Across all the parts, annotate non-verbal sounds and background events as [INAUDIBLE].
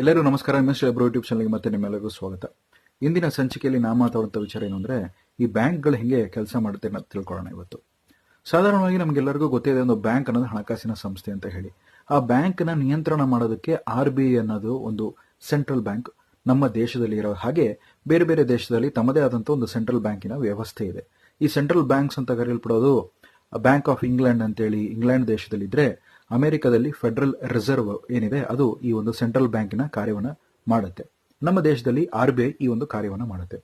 ಎಲ್ಲರಿಗೂ ನಮಸ್ಕಾರ. Mister ಎಬ್ರೋ bro YouTube ಚಾನಲ್ಗೆ ಮತ್ತೆ ನಿಮ್ಮೆಲ್ಲರಿಗೂ ಸ್ವಾಗತ. ಇಂದಿನ ಸಂಚಿಕೆಯಲ್ಲಿ ನಾ ಮಾತಾಡುವಂಥ ವಿಚಾರ ಏನು ಅಂದರೆ ಈ ಬ್ಯಾಂಕ್ಗಳು ಹೇಗೆ ಕೆಲಸ ಮಾಡುತ್ತೆ ಅನ್ನೋದು ತಿಳ್ಕೊಳ್ಳೋಣ ಇವತ್ತು. ಸಾಧಾರಣವಾಗಿ ನಮಗೆಲ್ಲರಿಗೂ ಗೊತ್ತಿದೆ ಒಂದು ಬ್ಯಾಂಕ್ ಅನ್ನೋದು ಹಣಕಾಸಿನ ಸಂಸ್ಥೆ ಅಂತ ಹೇಳಿ. ಆ ಬ್ಯಾಂಕ್ನ ನಿಯಂತ್ರಣ ಮಾಡೋದಕ್ಕೆ ಆರ್ ಬಿ ಐ ಅನ್ನೋದು ಒಂದು ಸೆಂಟ್ರಲ್ ಬ್ಯಾಂಕ್ ನಮ್ಮ ದೇಶದಲ್ಲಿ ಇರೋ ಹಾಗೆ ಬೇರೆ ಬೇರೆ ದೇಶದಲ್ಲಿ ತಮ್ಮದೇ ಆದಂಥ ಒಂದು ಸೆಂಟ್ರಲ್ ಬ್ಯಾಂಕಿನ ವ್ಯವಸ್ಥೆ ಇದೆ. ಈ ಸೆಂಟ್ರಲ್ ಬ್ಯಾಂಕ್ಸ್ ಅಂತ ಕರೆಯಲ್ಪಡೋದು ಬ್ಯಾಂಕ್ ಆಫ್ ಇಂಗ್ಲೆಂಡ್ ಅಂತೇಳಿ ಇಂಗ್ಲೆಂಡ್ ದೇಶದಲ್ಲಿದ್ರೆ ಅಮೆರಿಕದಲ್ಲಿ ಫೆಡರಲ್ ರಿಸರ್ವ್ ಏನಿದೆ, ಅದು ಈ ಒಂದು ಸೆಂಟ್ರಲ್ ಬ್ಯಾಂಕಿನ ಕಾರ್ಯವನ್ನು ಮಾಡುತ್ತೆ. ನಮ್ಮ ದೇಶದಲ್ಲಿ ಆರ್ ಬಿ ಐ ಈ ಒಂದು ಕಾರ್ಯವನ್ನು ಮಾಡುತ್ತೆ.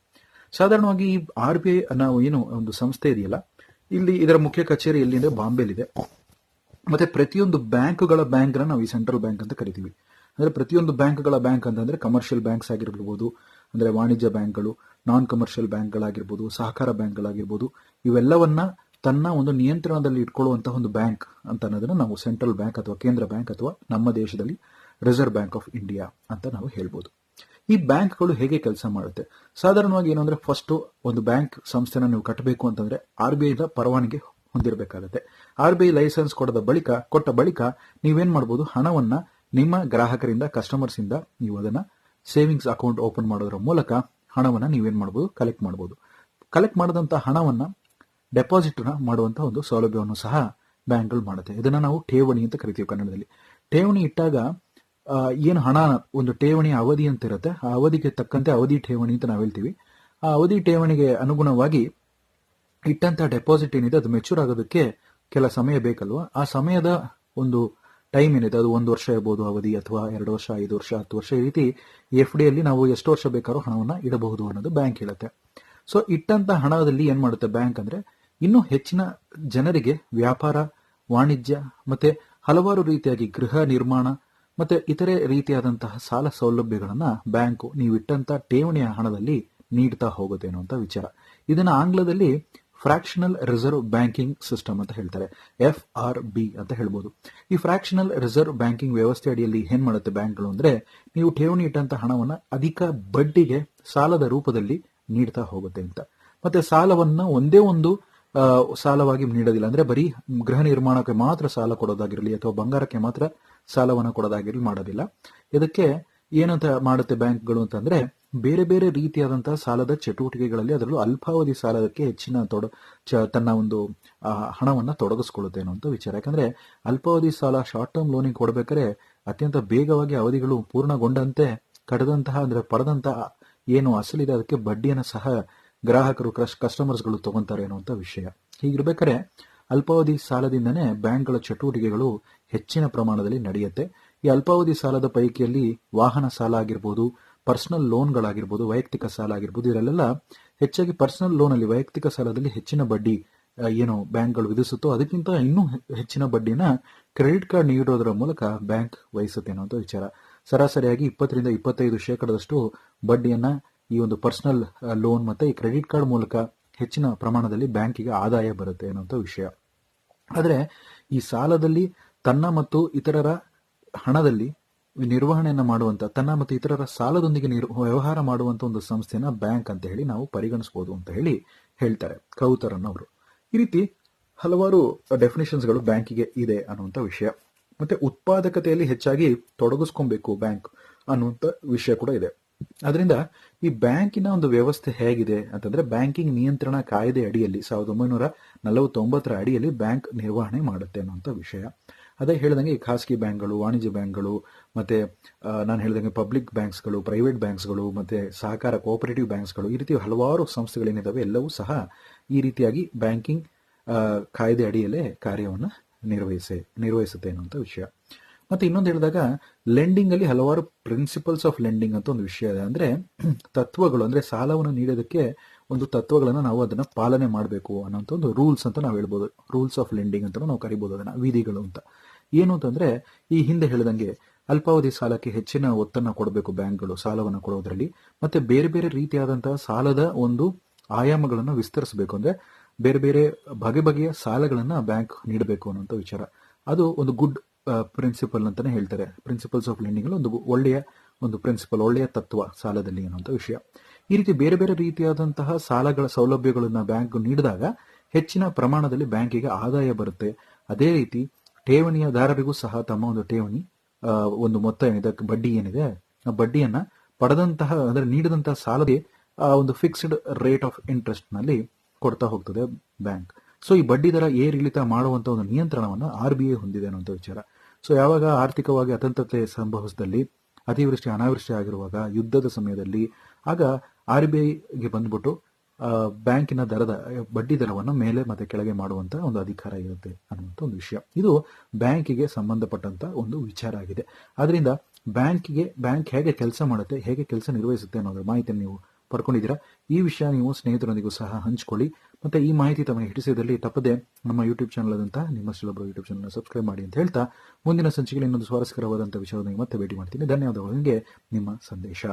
ಸಾಧಾರಣವಾಗಿ ಈ ಆರ್ ಬಿ ಐ ನಾವು ಏನು ಒಂದು ಸಂಸ್ಥೆ ಇದೆಯಲ್ಲ, ಇಲ್ಲಿ ಇದರ ಮುಖ್ಯ ಕಚೇರಿ ಎಲ್ಲಿಂದ? ಬಾಂಬೆಲಿದೆ ಮತ್ತೆ ಪ್ರತಿಯೊಂದು ಬ್ಯಾಂಕ್ಗಳ ಬ್ಯಾಂಕ್ನ ನಾವು ಈ ಸೆಂಟ್ರಲ್ ಬ್ಯಾಂಕ್ ಅಂತ ಕರಿತೀವಿ. ಅಂದ್ರೆ ಪ್ರತಿಯೊಂದು ಬ್ಯಾಂಕ್ಗಳ ಬ್ಯಾಂಕ್ ಅಂತಂದ್ರೆ ಕಮರ್ಷಿಯಲ್ ಬ್ಯಾಂಕ್ಸ್ ಆಗಿರ್ಬೋದು, ಅಂದ್ರೆ ವಾಣಿಜ್ಯ ಬ್ಯಾಂಕ್ಗಳು, ನಾನ್ ಕಮರ್ಷಿಯಲ್ ಬ್ಯಾಂಕ್ಗಳಾಗಿರ್ಬೋದು, ಸಹಕಾರ ಬ್ಯಾಂಕ್ಗಳಾಗಿರ್ಬೋದು, ಇವೆಲ್ಲವನ್ನ ತನ್ನ ಒಂದು ನಿಯಂತ್ರಣದಲ್ಲಿ ಇಟ್ಕೊಳ್ಳುವಂತಹ ಒಂದು ಬ್ಯಾಂಕ್ ಅಂತ ಅನ್ನೋದನ್ನ ನಾವು ಸೆಂಟ್ರಲ್ ಬ್ಯಾಂಕ್ ಅಥವಾ ಕೇಂದ್ರ ಬ್ಯಾಂಕ್ ಅಥವಾ ನಮ್ಮ ದೇಶದಲ್ಲಿ ರಿಸರ್ವ್ ಬ್ಯಾಂಕ್ ಆಫ್ ಇಂಡಿಯಾ ಅಂತ ನಾವು ಹೇಳ್ಬೋದು. ಈ ಬ್ಯಾಂಕ್ಗಳು ಹೇಗೆ ಕೆಲಸ ಮಾಡುತ್ತೆ? ಸಾಧಾರಣವಾಗಿ ಏನಂದ್ರೆ ಫಸ್ಟ್ ಒಂದು ಬ್ಯಾಂಕ್ ಸಂಸ್ಥೆನ ನೀವು ಕಟ್ಟಬೇಕು ಅಂತಂದ್ರೆ ಆರ್ ಬಿ ಐದ ಪರವಾನಗಿ ಹೊಂದಿರಬೇಕಾಗುತ್ತೆ. ಆರ್ ಬಿ ಐ ಲೈಸೆನ್ಸ್ ಕೊಡದ ಬಳಿಕ, ಕೊಟ್ಟ ಬಳಿಕ ನೀವೇನ್ ಮಾಡಬಹುದು ಹಣವನ್ನ ನಿಮ್ಮ ಗ್ರಾಹಕರಿಂದ ಕಸ್ಟಮರ್ಸ್ ಇಂದ ನೀವು ಅದನ್ನ ಸೇವಿಂಗ್ಸ್ ಅಕೌಂಟ್ ಓಪನ್ ಮಾಡೋದ್ರ ಮೂಲಕ ಹಣವನ್ನ ನೀವೇನ್ ಮಾಡಬಹುದು ಕಲೆಕ್ಟ್ ಮಾಡಬಹುದು ಕಲೆಕ್ಟ್ ಮಾಡಿದಂತ ಹಣವನ್ನ ಡೆಪಾಸಿಟ್ ಮಾಡುವಂಥ ಒಂದು ಸೌಲಭ್ಯವನ್ನು ಸಹ ಬ್ಯಾಂಕ್ಗಳು ಮಾಡುತ್ತೆ. ಇದನ್ನ ನಾವು ಠೇವಣಿ ಅಂತ ಕರಿತೀವಿ ಕನ್ನಡದಲ್ಲಿ. ಠೇವಣಿ ಇಟ್ಟಾಗ ಏನು ಹಣ, ಒಂದು ಠೇವಣಿ ಅವಧಿ ಅಂತ ಇರುತ್ತೆ, ಆ ಅವಧಿಗೆ ತಕ್ಕಂತೆ ಅವಧಿ ಠೇವಣಿ ಅಂತ ನಾವು ಹೇಳ್ತೀವಿ. ಆ ಅವಧಿ ಠೇವಣಿಗೆ ಅನುಗುಣವಾಗಿ ಇಟ್ಟಂಥ ಡೆಪಾಸಿಟ್ ಏನಿದೆ, ಅದು ಮೆಚೂರ್ ಆಗೋದಕ್ಕೆ ಕೆಲ ಸಮಯ ಬೇಕಲ್ವಾ? ಆ ಸಮಯದ ಒಂದು ಟೈಮ್ ಏನಿದೆ, ಅದು ಒಂದು ವರ್ಷ ಇರ್ಬೋದು ಅವಧಿ ಅಥವಾ ಎರಡು ವರ್ಷ, ಐದು ವರ್ಷ, ಹತ್ತು ವರ್ಷ, ಈ ರೀತಿ ಎಫ್ ಡಿಯಲ್ಲಿ ನಾವು ಎಷ್ಟು ವರ್ಷ ಬೇಕಾದ್ರೂ ಹಣವನ್ನು ಇಡಬಹುದು ಅನ್ನೋದು ಬ್ಯಾಂಕ್ ಹೇಳುತ್ತೆ. ಸೊ ಇಟ್ಟಂತ ಹಣದಲ್ಲಿ ಏನ್ ಮಾಡುತ್ತೆ ಬ್ಯಾಂಕ್ ಅಂದ್ರೆ ಇನ್ನೂ ಹೆಚ್ಚಿನ ಜನರಿಗೆ ವ್ಯಾಪಾರ, ವಾಣಿಜ್ಯ ಮತ್ತೆ ಹಲವಾರು ರೀತಿಯಾಗಿ ಗೃಹ ನಿರ್ಮಾಣ ಮತ್ತೆ ಇತರೆ ರೀತಿಯಾದಂತಹ ಸಾಲ ಸೌಲಭ್ಯಗಳನ್ನ ಬ್ಯಾಂಕು ನೀವು ಇಟ್ಟಂತ ಠೇವಣಿಯ ಹಣದಲ್ಲಿ ನೀಡ್ತಾ ಹೋಗುತ್ತೆ ಅಂತ ವಿಚಾರ. ಇದನ್ನ ಆಂಗ್ಲದಲ್ಲಿ ಫ್ರಾಕ್ಷನಲ್ ರಿಸರ್ವ್ ಬ್ಯಾಂಕಿಂಗ್ ಸಿಸ್ಟಮ್ ಅಂತ ಹೇಳ್ತಾರೆ, ಎಫ್ ಆರ್ ಬಿ ಅಂತ ಹೇಳ್ಬೋದು. ಈ ಫ್ರಾಕ್ಷನಲ್ ರಿಸರ್ವ್ ಬ್ಯಾಂಕಿಂಗ್ ವ್ಯವಸ್ಥೆ ಅಡಿಯಲ್ಲಿ ಏನ್ ಮಾಡುತ್ತೆ ಬ್ಯಾಂಕ್ಗಳು ಅಂದ್ರೆ, ನೀವು ಠೇವಣಿ ಇಟ್ಟಂತ ಹಣವನ್ನ ಅಧಿಕ ಬಡ್ಡಿಗೆ ಸಾಲದ ರೂಪದಲ್ಲಿ ನೀಡ್ತಾ ಹೋಗುತ್ತೆ ಅಂತ. ಮತ್ತೆ ಸಾಲವನ್ನ ಒಂದೇ ಒಂದು ಸಾಲವಾಗಿ ನೀಡೋದಿಲ್ಲ. ಅಂದ್ರೆ ಬರೀ ಗೃಹ ನಿರ್ಮಾಣಕ್ಕೆ ಮಾತ್ರ ಸಾಲ ಕೊಡೋದಾಗಿರಲಿ ಅಥವಾ ಬಂಗಾರಕ್ಕೆ ಮಾತ್ರ ಸಾಲವನ್ನು ಕೊಡೋದಾಗಿರಲಿ ಮಾಡೋದಿಲ್ಲ. ಇದಕ್ಕೆ ಏನಂತ ಮಾಡುತ್ತೆ ಬ್ಯಾಂಕ್ಗಳು ಅಂತಂದ್ರೆ ಬೇರೆ ಬೇರೆ ರೀತಿಯಾದಂತಹ ಸಾಲದ ಚಟುವಟಿಕೆಗಳಲ್ಲಿ ಅದರಲ್ಲೂ ಅಲ್ಪಾವಧಿ ಸಾಲದಕ್ಕೆ ಹೆಚ್ಚಿನ ತೊಡ ತನ್ನ ಒಂದು ಹಣವನ್ನು ತೊಡಗಿಸ್ಕೊಳ್ಳುತ್ತೆ ಅನ್ನುವಂಥ ವಿಚಾರ. ಯಾಕಂದ್ರೆ ಅಲ್ಪಾವಧಿ ಸಾಲ ಶಾರ್ಟ್ ಟರ್ಮ್ ಲೋನಿಗೆ ಕೊಡಬೇಕಾದ್ರೆ ಅತ್ಯಂತ ಬೇಗವಾಗಿ ಅವಧಿಗಳು ಪೂರ್ಣಗೊಂಡಂತೆ ಕಡದಂತಹ ಅಂದ್ರೆ ಪಡೆದಂತಹ ಏನು ಅಸಲಿದೆ, ಅದಕ್ಕೆ ಬಡ್ಡಿಯನ್ನು ಸಹ ಗ್ರಾಹಕರು ಕಸ್ಟಮರ್ಸ್ಗಳು ತಗೊಂತಾರೆ ಅನ್ನುವಂಥ ವಿಷಯ. ಹೀಗಿರ್ಬೇಕಾದ್ರೆ ಅಲ್ಪಾವಧಿ ಸಾಲದಿಂದನೇ ಬ್ಯಾಂಕ್ಗಳ ಚಟುವಟಿಕೆಗಳು ಹೆಚ್ಚಿನ ಪ್ರಮಾಣದಲ್ಲಿ ನಡೆಯುತ್ತೆ. ಈ ಅಲ್ಪಾವಧಿ ಸಾಲದ ಪೈಕಿಯಲ್ಲಿ ವಾಹನ ಸಾಲ ಆಗಿರ್ಬೋದು ಪರ್ಸನಲ್ ಲೋನ್ಗಳಾಗಿರ್ಬೋದು ವೈಯಕ್ತಿಕ ಸಾಲ ಆಗಿರ್ಬೋದು, ಇದರಲ್ಲೆಲ್ಲ ಹೆಚ್ಚಾಗಿ ಪರ್ಸನಲ್ ಲೋನ್ ಅಲ್ಲಿ ವೈಯಕ್ತಿಕ ಸಾಲದಲ್ಲಿ ಹೆಚ್ಚಿನ ಬಡ್ಡಿ ಏನು ಬ್ಯಾಂಕ್ಗಳು ವಿಧಿಸುತ್ತೋ ಅದಕ್ಕಿಂತ ಇನ್ನೂ ಹೆಚ್ಚಿನ ಬಡ್ಡಿನ ಕ್ರೆಡಿಟ್ ಕಾರ್ಡ್ ನೀಡೋದರ ಮೂಲಕ ಬ್ಯಾಂಕ್ ವಹಿಸುತ್ತೆ ಅನ್ನುವಂಥ ವಿಚಾರ. ಸರಾಸರಿಯಾಗಿ ಇಪ್ಪತ್ತರಿಂದ ಇಪ್ಪತ್ತೈದು ಶೇಕಡದಷ್ಟು ಬಡ್ಡಿಯನ್ನ ಈ ಒಂದು ಪರ್ಸನಲ್ ಲೋನ್ ಮತ್ತೆ ಈ ಕ್ರೆಡಿಟ್ ಕಾರ್ಡ್ ಮೂಲಕ ಹೆಚ್ಚಿನ ಪ್ರಮಾಣದಲ್ಲಿ ಬ್ಯಾಂಕಿಗೆ ಆದಾಯ ಬರುತ್ತೆ ಅನ್ನುವಂಥ ವಿಷಯ. ಆದರೆ ಈ ಸಾಲದಲ್ಲಿ ತನ್ನ ಮತ್ತು ಇತರರ ಹಣದಲ್ಲಿ ನಿರ್ವಹಣೆಯನ್ನು ಮಾಡುವಂತ, ತನ್ನ ಮತ್ತು ಇತರರ ಸಾಲದೊಂದಿಗೆ ನಿರ್- ವ್ಯವಹಾರ ಮಾಡುವಂತ ಒಂದು ಸಂಸ್ಥೆನ ಬ್ಯಾಂಕ್ ಅಂತ ಹೇಳಿ ನಾವು ಪರಿಗಣಿಸಬಹುದು ಅಂತ ಹೇಳಿ ಹೇಳ್ತಾರೆ ಕೌತರನ್ ಅವರು. ಈ ರೀತಿ ಹಲವಾರು ಡೆಫಿನೇಷನ್ಸ್ಗಳು ಬ್ಯಾಂಕಿಗೆ ಇದೆ ಅನ್ನುವಂಥ ವಿಷಯ. ಮತ್ತೆ ಉತ್ಪಾದಕತೆಯಲ್ಲಿ ಹೆಚ್ಚಾಗಿ ತೊಡಗಿಸ್ಕೊಬೇಕು ಬ್ಯಾಂಕ್ ಅನ್ನುವಂಥ ವಿಷಯ ಕೂಡ ಇದೆ. ಅದರಿಂದ ಈ ಬ್ಯಾಂಕಿನ ಒಂದು ವ್ಯವಸ್ಥೆ ಹೇಗಿದೆ ಅಂತಂದ್ರೆ ಬ್ಯಾಂಕಿಂಗ್ ನಿಯಂತ್ರಣ ಕಾಯ್ದೆ ಅಡಿಯಲ್ಲಿ ಸಾವಿರದ ಒಂಬೈನೂರ ನಲವತ್ತೊಂಬತ್ತರ ಅಡಿಯಲ್ಲಿ ಬ್ಯಾಂಕ್ ನಿರ್ವಹಣೆ ಮಾಡುತ್ತೆ ಅನ್ನುವಂಥ ವಿಷಯ. ಅದೇ ಹೇಳಿದಂಗೆ ಖಾಸಗಿ ಬ್ಯಾಂಕ್ಗಳು, ವಾಣಿಜ್ಯ ಬ್ಯಾಂಕ್ಗಳು, ಮತ್ತೆ ನಾನು ಹೇಳಿದಂಗೆ ಪಬ್ಲಿಕ್ ಬ್ಯಾಂಕ್ಸ್ಗಳು, ಪ್ರೈವೇಟ್ ಬ್ಯಾಂಕ್ಸ್ಗಳು, ಮತ್ತೆ ಸಹಕಾರ ಕೋಆಪರೇಟಿವ್ ಬ್ಯಾಂಕ್ಸ್ಗಳು, ಈ ರೀತಿ ಹಲವಾರು ಸಂಸ್ಥೆಗಳೇನಿದಾವೆ ಎಲ್ಲವೂ ಸಹ ಈ ರೀತಿಯಾಗಿ ಬ್ಯಾಂಕಿಂಗ್ ಕಾಯ್ದೆ ಅಡಿಯಲ್ಲೇ ಕಾರ್ಯವನ್ನು ನಿರ್ವಹಿಸೆ, ನಿರ್ವಹಿಸುತ್ತೆ ಅನ್ನುವಂಥ ವಿಷಯ. ಮತ್ತೆ ಇನ್ನೊಂದು ಹೇಳಿದಾಗ ಲೆಂಡಿಂಗ್ ಅಲ್ಲಿ ಹಲವಾರು ಪ್ರಿನ್ಸಿಪಲ್ಸ್ ಆಫ್ ಲೆಂಡಿಂಗ್ ಅಂತ ಒಂದು ವಿಷಯ ಇದೆ. ಅಂದ್ರೆ, [CLEARS THROAT] ತತ್ವಗಳು, ಅಂದ್ರೆ ಸಾಲವನ್ನು ನೀಡೋದಕ್ಕೆ ಒಂದು ತತ್ವಗಳನ್ನ ನಾವು ಅದನ್ನ ಪಾಲನೆ ಮಾಡಬೇಕು ಅನ್ನೋಂಥ ಒಂದು ರೂಲ್ಸ್ ಅಂತ ನಾವು ಹೇಳ್ಬೋದು. ರೂಲ್ಸ್ ಆಫ್ ಲೆಂಡಿಂಗ್ ಅಂತ ನಾವು ಕರಿಬಹುದು ಅದನ್ನ, ವಿಧಿಗಳು ಅಂತ. ಏನು ಅಂತಂದ್ರೆ, ಈ ಹಿಂದೆ ಹೇಳಿದಂಗೆ ಅಲ್ಪಾವಧಿ ಸಾಲಕ್ಕೆ ಹೆಚ್ಚಿನ ಒತ್ತನ್ನ ಕೊಡಬೇಕು ಬ್ಯಾಂಕ್ಗಳು ಸಾಲವನ್ನು ಕೊಡೋದ್ರಲ್ಲಿ. ಮತ್ತೆ ಬೇರೆ ಬೇರೆ ರೀತಿಯಾದಂತಹ ಸಾಲದ ಒಂದು ಆಯಾಮಗಳನ್ನು ವಿಸ್ತರಿಸಬೇಕು. ಅಂದ್ರೆ ಬೇರೆ ಬೇರೆ ಬಗೆ ಬಗೆಯ ಸಾಲಗಳನ್ನ ಬ್ಯಾಂಕ್ ನೀಡಬೇಕು ಅನ್ನೋಂಥ ವಿಚಾರ. ಅದು ಒಂದು ಗುಡ್ ಪ್ರಿನ್ಸಿಪಲ್ ಅಂತಾನೆ ಹೇಳ್ತಾರೆ. ಪ್ರಿನ್ಸಿಪಲ್ಸ್ ಆಫ್ ಲೆಂಡಿಂಗ್ ಒಂದು ಒಳ್ಳೆಯ ಒಂದು ಪ್ರಿನ್ಸಿಪಲ್ ಒಳ್ಳೆಯ ತತ್ವ ಸಾಲದಲ್ಲಿ ಅನ್ನುವಂಥ ವಿಷಯ. ಈ ರೀತಿ ಬೇರೆ ಬೇರೆ ರೀತಿಯಾದಂತಹ ಸಾಲಗಳ ಸೌಲಭ್ಯಗಳನ್ನ ಬ್ಯಾಂಕ್ ನೀಡಿದಾಗ ಹೆಚ್ಚಿನ ಪ್ರಮಾಣದಲ್ಲಿ ಬ್ಯಾಂಕಿಗೆ ಆದಾಯ ಬರುತ್ತೆ. ಅದೇ ರೀತಿ ಠೇವಣಿಯದಾರರಿಗೂ ಸಹ ತಮ್ಮ ಒಂದು ಠೇವಣಿ ಒಂದು ಮೊತ್ತ ಏನಿದೆ, ಬಡ್ಡಿ ಏನಿದೆ ಬಡ್ಡಿಯನ್ನ ಪಡೆದಂತಹ, ಅಂದರೆ ನೀಡಿದಂತಹ ಸಾಲದೇ ಆ, ಒಂದು ಫಿಕ್ಸ್ಡ್ ರೇಟ್ ಆಫ್ ಇಂಟ್ರೆಸ್ಟ್ನಲ್ಲಿ ಕೊಡ್ತಾ ಹೋಗ್ತದೆ ಬ್ಯಾಂಕ್ ಸೊ ಈ ಬಡ್ಡಿ ದರ ಏರಿಳಿತ ಮಾಡುವಂತ ಒಂದು ನಿಯಂತ್ರಣವನ್ನು ಆರ್ ಬಿ ಐ ಹೊಂದಿದೆ ಅನ್ನುವಂಥ ವಿಚಾರ. ಸೊ ಯಾವಾಗ ಆರ್ಥಿಕವಾಗಿ ಅತಂತ್ರತೆ ಸಂಭವಿಸಿದಲ್ಲಿ, ಅತಿವೃಷ್ಟಿ, ಅನಾವೃಷ್ಟಿ ಆಗಿರುವಾಗ, ಯುದ್ಧದ ಸಮಯದಲ್ಲಿ, ಆಗ ಆರ್ ಬಿ ಐಗೆ ಬಂದ್ಬಿಟ್ಟು ಬ್ಯಾಂಕಿನ ದರದ, ಬಡ್ಡಿ ದರವನ್ನು ಮೇಲೆ ಮತ್ತೆ ಕೆಳಗೆ ಮಾಡುವಂತ ಒಂದು ಅಧಿಕಾರ ಇರುತ್ತೆ ಅನ್ನುವಂಥ ಒಂದು ವಿಷಯ. ಇದು ಬ್ಯಾಂಕಿಗೆ ಸಂಬಂಧಪಟ್ಟಂತ ಒಂದು ವಿಚಾರ ಆಗಿದೆ. ಆದ್ರಿಂದ ಬ್ಯಾಂಕಿಗೆ, ಬ್ಯಾಂಕ್ ಹೇಗೆ ಕೆಲಸ ಮಾಡುತ್ತೆ, ಹೇಗೆ ಕೆಲಸ ನಿರ್ವಹಿಸುತ್ತೆ ಅನ್ನೋದ್ರ ಮಾಹಿತಿಯನ್ನು ನೀವು ಪಡ್ಕೊಂಡಿದ್ದೀರಾ, ಈ ವಿಷಯ ನೀವು ಸ್ನೇಹಿತರೊಂದಿಗೂ ಸಹ ಹಂಚ್ಕೊಳ್ಳಿ. ಮತ್ತೆ ಈ ಮಾಹಿತಿ ತಮಗೆ ಹಿಡಿಸಿದಲ್ಲಿ ತಪ್ಪದೆ ನಮ್ಮ ಯೂಟ್ಯೂಬ್ ಚಾನಲ್ ಅಂತ ನಿಮ್ಮ ಸುಲಭ ಯೂಟ್ಯೂಬ್ ಚಾನಲ್ ಸಬ್ಸ್ಕ್ರೈಬ್ ಮಾಡಿ ಅಂತ ಹೇಳ್ತಾ, ಮುಂದಿನ ಸಂಚಿಕೆಯಲ್ಲಿ ಇನ್ನೊಂದು ಸ್ವಾರಸ್ಕರವಾದಂತಹ ವಿಷಯವನ್ನು ಮತ್ತೆ ಭೇಟಿ ಮಾಡ್ತೀನಿ. ಧನ್ಯವಾದಗಳು. ನಿಮಗೆ ನಿಮ್ಮ ಸಂದೇಶ.